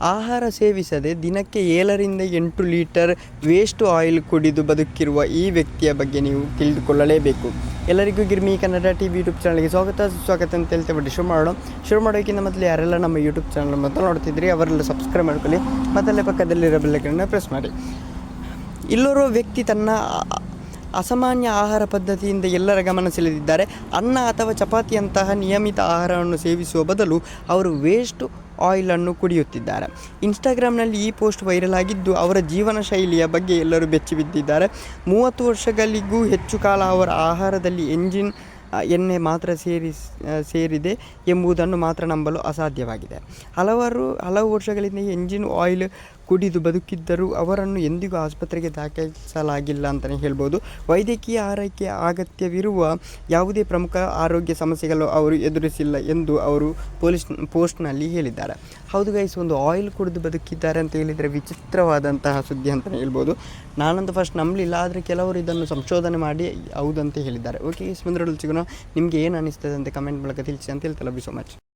ಆಹಾರ ಸೇವಿಸದೆ ದಿನಕ್ಕೆ ಏಳರಿಂದ ಎಂಟು ಲೀಟರ್ ವೇಸ್ಟ್ ಆಯಿಲ್ ಕುಡಿದು ಬದುಕಿರುವ ಈ ವ್ಯಕ್ತಿಯ ಬಗ್ಗೆ ನೀವು ತಿಳಿದುಕೊಳ್ಳಲೇಬೇಕು. ಎಲ್ಲರಿಗೂ Girmi Kannada T V YouTube ಚಾನಲ್ಗೆ ಸ್ವಾಗತ. ಸ್ವಾಗತ ಅಂತ ಹೇಳ್ತಾ ಬಿಟ್ಟು ಶುರು ಮಾಡೋಣ. ಶುರು ಮಾಡೋಕ್ಕಿಂತ ಮೊದಲು ಯಾರೆಲ್ಲ ನಮ್ಮ ಯೂಟ್ಯೂಬ್ ಚಾನಲ್ ಮತ್ತೆ ನೋಡ್ತಿದ್ರಿ ಅವರೆಲ್ಲ ಸಬ್ಸ್ಕ್ರೈಬ್ ಮಾಡ್ಕೊಳ್ಳಿ. ಮತ್ತಲ್ಲೇ ಪಕ್ಕದಲ್ಲಿರೋ ಬೆಲ್ಲಕ್ಕೆ ಪ್ರೆಸ್ ಮಾಡಿ. ಇಲ್ಲೋರ್ವ ವ್ಯಕ್ತಿ ತನ್ನ ಅಸಾಮಾನ್ಯ ಆಹಾರ ಪದ್ಧತಿಯಿಂದ ಎಲ್ಲರ ಗಮನ ಸೆಳೆದಿದ್ದಾರೆ. ಅನ್ನ ಅಥವಾ ಚಪಾತಿಯಂತಹ ನಿಯಮಿತ ಆಹಾರವನ್ನು ಸೇವಿಸುವ ಬದಲು ಅವರು ವೇಸ್ಟ್ ಆಯಿಲನ್ನು ಕುಡಿಯುತ್ತಿದ್ದಾರೆ. ಇನ್ಸ್ಟಾಗ್ರಾಮ್ನಲ್ಲಿ ಈ ಪೋಸ್ಟ್ ವೈರಲ್ ಆಗಿದ್ದು, ಅವರ ಜೀವನ ಶೈಲಿಯ ಬಗ್ಗೆ ಎಲ್ಲರೂ ಬೆಚ್ಚಿ ಬಿದ್ದಿದ್ದಾರೆ. ಮೂವತ್ತು ವರ್ಷಗಳಿಗೂ ಹೆಚ್ಚು ಕಾಲ ಅವರ ಆಹಾರದಲ್ಲಿ ಎಂಜಿನ್ ಎಣ್ಣೆ ಮಾತ್ರ ಸೇರಿ ಸೇರಿದೆ ಎಂಬುದನ್ನು ಮಾತ್ರ ನಂಬಲು ಅಸಾಧ್ಯವಾಗಿದೆ. ಹಲವಾರು, ಹಲವು ವರ್ಷಗಳಿಂದ ಎಂಜಿನ್ ಆಯಿಲ್ ಕುಡಿದು ಬದುಕಿದ್ದರೂ ಅವರನ್ನು ಎಂದಿಗೂ ಆಸ್ಪತ್ರೆಗೆ ದಾಖಲಿಸಲಾಗಿಲ್ಲ ಅಂತಲೇ ಹೇಳ್ಬೋದು. ವೈದ್ಯಕೀಯ ಆರೈಕೆ ಅಗತ್ಯವಿರುವ ಯಾವುದೇ ಪ್ರಮುಖ ಆರೋಗ್ಯ ಸಮಸ್ಯೆಗಳು ಅವರು ಎದುರಿಸಿಲ್ಲ ಎಂದು ಅವರು ಪೊಲೀಸ್ ಪೋಸ್ಟ್ನಲ್ಲಿ ಹೇಳಿದ್ದಾರೆ. ಹೌದು ಗೈಸ್, ಒಂದು ಆಯಿಲ್ ಕುಡಿದು ಬದುಕಿದ್ದಾರೆ ಅಂತ ಹೇಳಿದರೆ ವಿಚಿತ್ರವಾದಂತಹ ಸುದ್ದಿ ಅಂತಲೇ ಹೇಳ್ಬೋದು. ನಾನಂತೂ ಫಸ್ಟ್ ನಂಬಲಿಲ್ಲ, ಆದರೆ ಕೆಲವರು ಇದನ್ನು ಸಂಶೋಧನೆ ಮಾಡಿ ಹೌದಂತ ಹೇಳಿದ್ದಾರೆ. ಓಕೆ ಈ ಸಿಗೋಣ. ನಿಮಗೆ ಏನು ಅನಿಸ್ತದೆ ಅಂತ ಕಮೆಂಟ್ ಮೂಲಕ ತಿಳಿಸಿ ಅಂತ ಹೇಳ್ತಲ್ಲ ಬಿ ಸೊ ಮಚ್